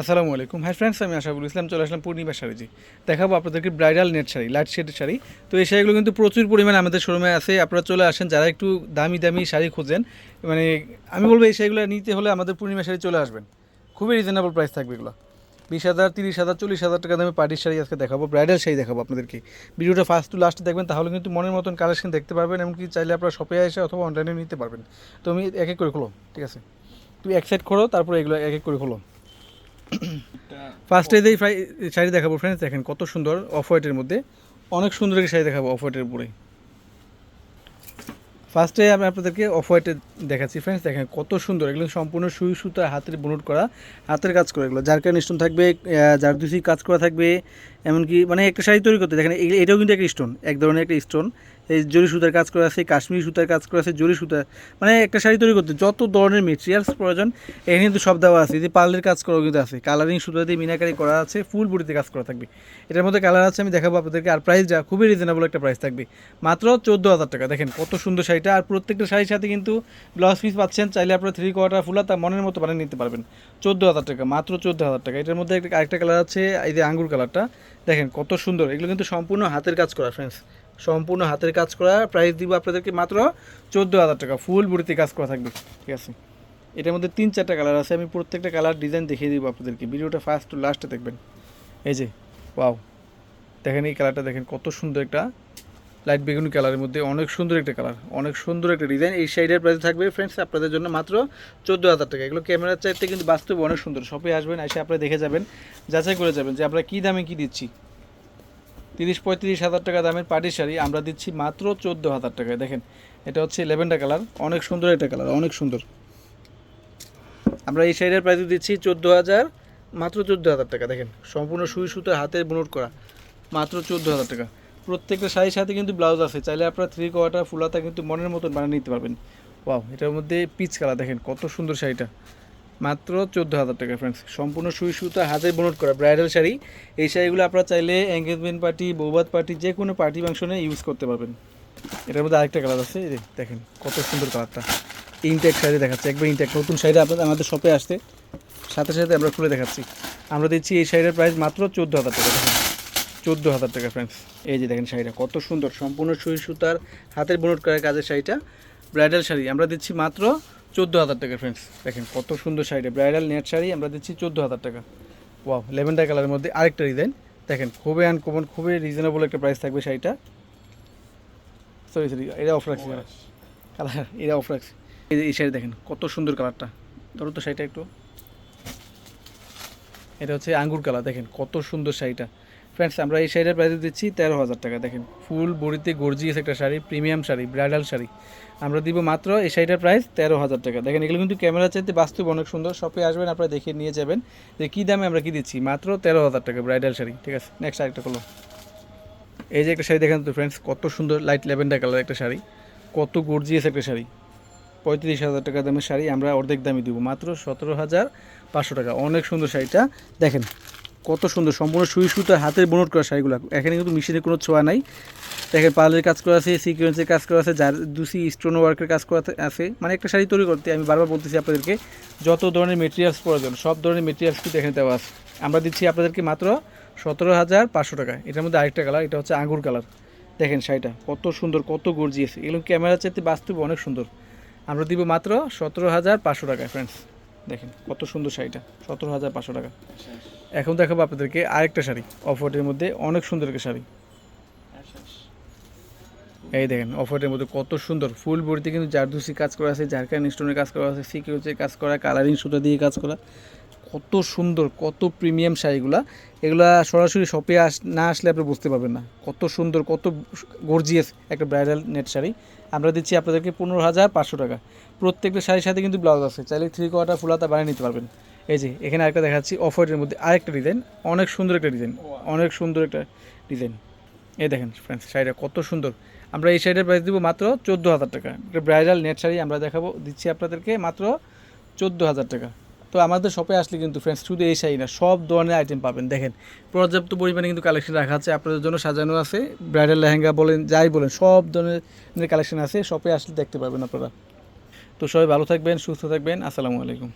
আসসালামু আলাইকুম। Hi friends আমি আশাবুল ইসলাম, চলে আসলাম পূর্ণিমা শাড়িজি দেখাবো আপনাদেরকে ব্রাইডাল নেট শাড়ি লাইট শেডের শাড়ি। তো এই শাড়িগুলো কিন্তু প্রচুর পরিমাণে আমাদের শোরুমে আছে। আপনারা চলে আসেন, যারা একটু দামি দামি শাড়ি খুঁজেন মানে আমি বলব এই শাড়িগুলো নিতে হলে আমাদের পূর্ণিমা শাড়ি চলে আসবেন। খুবই রিজনেবল প্রাইস থাকবে এগুলো। বিশ হাজার, তিরিশ হাজার, চল্লিশ হাজার টাকা দামে পার্টির শাড়ি আজকে দেখাবো ব্রাইডাল শাড়ি দেখাবো আপনাদেরকে। ভিডিওটা ফার্স্ট টু লাস্টে দেখবেন, তাহলে কিন্তু মনের মতন কালেকশন দেখতে পারবেন, এমনকি চাইলে আপনারা শপে এসে অথবা অনলাইনে নিতে পারবেন। তো আমি এক এক করে খোলো, ঠিক আছে? তুমি এক সাইড করো তারপরে এগুলো এক এক করে খোলো। ফার্স্টে যেই শাড়ি দেখাবো ফ্রেন্ডস দেখেন কত সুন্দর অফ হোয়াইটের মধ্যে। অনেক সুন্দর একটা শাড়ি দেখাবো অফ হোয়াইটের উপরে ফার্স্টে আমি আপনাদেরকে অফ হোয়াইটে দেখাচ্ছি ফ্রেন্ডস দেখেন কত সুন্দর। এগুলো সম্পূর্ণ সুই সুতা, হাতের বুনট করা, হাতের কাজ করা এগুলো। কারণে স্টোন থাকবে যার দুসি কাজ করা থাকবে, এমনকি মানে একটা শাড়ি তৈরি করতে দেখেন এটাও কিন্তু একটা স্টোন এক ধরনের একটা স্টোন এই জরি সুতার কাজ করা আছে, কাশ্মীরি সুতার কাজ করা আছে, জরি সুতা। মানে একটা শাড়ি তৈরি করতে, যত ধরনের মেটেরিয়ালস প্রয়োজন এখানে কিন্তু সব দেওয়া আছে। যে পার্লের কাজ করা কিন্তু আছে। কালারিং সুতা দিয়ে মিনাকারি করা আছে, ফুল বডিতে কাজ করা থাকবে। এটার মধ্যে কালার আছে, আমি দেখাবো আপনাদেরকে। আর প্রাইস যা, খুবই রিজনেবল একটা প্রাইস থাকবে। মাত্র চোদ্দ হাজার টাকা। দেখেন, কত সুন্দর শাড়িটা। আর প্রত্যেকটা শাড়ির সাথে কিন্তু ব্লাউজ পিস পাচ্ছেন। চাইলে আপনারা থ্রি কোয়ার্টার ফুলা তার মনের মতো বানিয়ে নিতে পারবেন। চোদ্দ হাজার টাকা, মাত্র চোদ্দ হাজার টাকা। এটার মধ্যে একটা আরেকটা কালার আছে, এই যে আঙ্গুর কালারটা দেখেন, কত সুন্দর। এগুলো কিন্তু সম্পূর্ণ হাতের কাজ করা ফ্রেন্ডস সম্পূর্ণ হাতের কাজ করা। প্রাইস দিব আপনাদেরকে মাত্র চোদ্দ হাজার টাকা। ফুল বডিতে কাজ করা থাকবে। ঠিক আছে? এটার মধ্যে তিন চারটা কালার আছে। আমি প্রত্যেকটা কালার ডিজাইন দেখিয়ে দিব আপনাদেরকে। ভিডিওটা ফার্স্ট টু লাস্টে দেখবেন। এই যে ওয়াও দেখেন এই কালারটা দেখেন, কত সুন্দর একটা লাইট বেগুনি কালারের মধ্যে। অনেক সুন্দর একটা কালার অনেক সুন্দর একটা ডিজাইন এই শাড়িটার প্রাইস থাকবে ফ্রেন্ডস আপনাদের জন্য মাত্র চোদ্দ হাজার টাকা। এগুলো ক্যামেরার চাইতে কিন্তু বাস্তবে অনেক সুন্দর। শপে আসবেন, এসে আপনারা দেখে যাবেন, যাচাই করে যাবেন যে আমরা কী দামে কী দিচ্ছি। তিরিশ পঁয়ত্রিশ হাজার টাকা দামের পাটির শাড়ি আমরা দিচ্ছি মাত্র চোদ্দ হাজার টাকায়। দেখেন, এটা হচ্ছে লেভেন্ডার কালার, অনেক সুন্দর একটা কালার, অনেক সুন্দর। আমরা এই শাড়ির প্রাইস দিচ্ছি চোদ্দ হাজার, মাত্র চোদ্দ হাজার টাকা। দেখেন, সম্পূর্ণ সুই সুতার হাতের বুনট করা, মাত্র চোদ্দ হাজার টাকা। প্রত্যেকটা শাড়ির সাথে কিন্তু ব্লাউজ আছে, চাইলে আপনারা থ্রি কোয়ার্টার ফুলাতা কিন্তু মনের মতন বানিয়ে নিতে পারবেন। ওয়াও এটার মধ্যে পিচ কালার দেখেন, কত সুন্দর শাড়িটা। মাত্র চোদ্দ হাজার টাকা ফ্রেন্ডস সম্পূর্ণ সুই সুতা, হাতের বুনট করা ব্রাইডাল শাড়ি। এই শাড়িগুলো আপনারা চাইলে এঙ্গেজমেন্ট পার্টি বৌবাদ পার্টি যে কোনো পার্টি ফাংশনে ইউজ করতে পারবেন। এটার মধ্যে আরেকটা কালার আছে দেখেন, কত সুন্দর কালারটা ইনটেক শাড়ি দেখাচ্ছে, একবার ইনটেক নতুন শাড়ি আপনাদের আমাদের শপে আসতে সাথে সাথে আমরা খুলে দেখাচ্ছি। আমরা দিচ্ছি এই শাড়ির প্রাইস মাত্র চোদ্দ হাজার টাকা, দেখেন। চোদ্দ হাজার টাকা ফ্রেন্ডস এই যে দেখেন শাড়িটা, কত সুন্দর, সম্পূর্ণ সুই সুতার, হাতের বুনট করা কাজের শাড়িটা ব্রাইডাল শাড়ি। আমরা দিচ্ছি মাত্র চোদ্দ হাজার টাকা ফ্রেন্ডস দেখেন কত সুন্দর শাড়িটা। ব্রাইডাল নেট শাড়ি আমরা দিচ্ছি চোদ্দ হাজার টাকা। ওয়াও লেভেন্ডার কালারের মধ্যে আরেকটা ডিজাইন দেখেন খুবই আনকমন খুবই রিজনেবল একটা প্রাইস থাকবে শাড়িটা। সরি সরি এটা অফ রাখছি কালার এটা অফ রাখছি। এই এই শাড়ি দেখেন কত সুন্দর কালারটা ধরো তো শাড়িটা একটু। এটা হচ্ছে আঙ্গুর কালার দেখেন কত সুন্দর শাড়িটা। ফ্রেন্ডস আমরা এই শাড়িটার প্রাইস দিচ্ছি তেরো হাজার টাকা। দেখেন, ফুল বড়িতে গর্জিয়াস একটা শাড়ি প্রিমিয়াম শাড়ি ব্রাইডাল শাড়ি। আমরা দিব মাত্র এই শাড়িটার প্রাইস তেরো হাজার টাকা। দেখেন, এগুলো কিন্তু ক্যামেরা চাইতে বাস্তব অনেক সুন্দর। শপে আসবেন, আপনারা দেখে নিয়ে যাবেন যে কী দামে আমরা কী দিচ্ছি। মাত্র তেরো হাজার টাকা ব্রাইডাল শাড়ি, ঠিক আছে? নেক্সট আরেকটা করল এই যে একটা শাড়ি দেখেন তো ফ্রেন্ডস কত সুন্দর লাইট লেভেন্ডার কালার একটা শাড়ি। কত গর্জিয়াস একটা শাড়ি। পঁয়ত্রিশ হাজার টাকা দামের শাড়ি, আমরা অর্ধেক দামে দিব। মাত্র সতেরো হাজার পাঁচশো টাকা। অনেক সুন্দর শাড়িটা। দেখেন কত সুন্দর, সম্পূর্ণ সুই সুতার হাতের বনট করা শাড়িগুলো। এখানে কিন্তু মেশিনের কোনো ছোঁয়া নাই। দেখেন পার্লের কাজ করা আছে সিকোয়েন্সের কাজ করা আছে, যার দুসি স্টোন ওয়ার্কের কাজ করা আছে। মানে একটা শাড়ি তৈরি করতে আমি বারবার বলতেছি আপনাদেরকে, যত ধরনের মেটেরিয়ালস প্রয়োজন, সব ধরনের মেটেরিয়ালস কিন্তু এখানে দেওয়া আছে। আমরা দিচ্ছি আপনাদেরকে মাত্র সতেরো হাজার পাঁচশো টাকা। এটার মধ্যে আরেকটা কালার এটা হচ্ছে আঙ্গুর কালার দেখেন শাড়িটা, কত সুন্দর, কত গর্জিয়াস এগুলো ক্যামেরা চাইতে বাস্তব অনেক সুন্দর। আমরা দিব মাত্র সতেরো হাজার পাঁচশো টাকা ফ্রেন্ডস দেখেন কত সুন্দর শাড়িটা, সতেরো হাজার পাঁচশো টাকা। এখন দেখাবো আপনাদেরকে আরেকটা শাড়ি। অফ হোয়াইটের মধ্যে অনেক সুন্দর একটা শাড়ি। এই দেখেন অফ হোয়াইটের মধ্যে কত সুন্দর। ফুল বড়িতে কিন্তু জারদুসি কাজ করা আছে ঝাড়খান স্টোনের কাজ করা আছে সিকিউরিটির কাজ করা, কালারিং সুতা দিয়ে কাজ করা। কত সুন্দর, কত প্রিমিয়াম শাড়িগুলা। এগুলা সরাসরি শপে আস, না আসলে আপনি বুঝতে পারবেন না। কত সুন্দর, কত গর্জিয়াস একটা ব্রাইডাল নেট শাড়ি। আমরা দিচ্ছি আপনাদেরকে পনেরো হাজার পাঁচশো টাকা। প্রত্যেকটা শাড়ির সাথে কিন্তু ব্লাউজ আছে। চাইলে থ্রি কোয়ার্টার ফুলাতা বানিয়ে নিতে পারবেন। এই যে, এখানে আরেকটা দেখাচ্ছি অফ হোয়াইটের মধ্যে আরেকটা ডিজাইন অনেক সুন্দর একটা ডিজাইন অনেক সুন্দর একটা ডিজাইন এই দেখেন ফ্রেন্ডস শাড়িটা কত সুন্দর। আমরা এই শাড়িটার প্রাইস দিব মাত্র চোদ্দ হাজার টাকা। একটা ব্রাইডাল নেট শাড়ি আমরা দেখাবো, দিচ্ছি আপনাদেরকে মাত্র চোদ্দ হাজার টাকা। তো আমাদের শপে আসলে কিন্তু ফ্রেন্ডস শুধু এই শাড়ি না, সব ধরনের আইটেম পাবেন। দেখেন, পর্যাপ্ত পরিমাণে কিন্তু কালেকশন রাখা আছে, আপনাদের জন্য সাজানো আছে ব্রাইডাল লেহেঙ্গা বলেন, যাই বলেন, সব ধরনের কালেকশন আছে শপে আসলে দেখতে পাবেন আপনারা। তো সবাই ভালো থাকবেন, সুস্থ থাকবেন, আসসালামু আলাইকুম।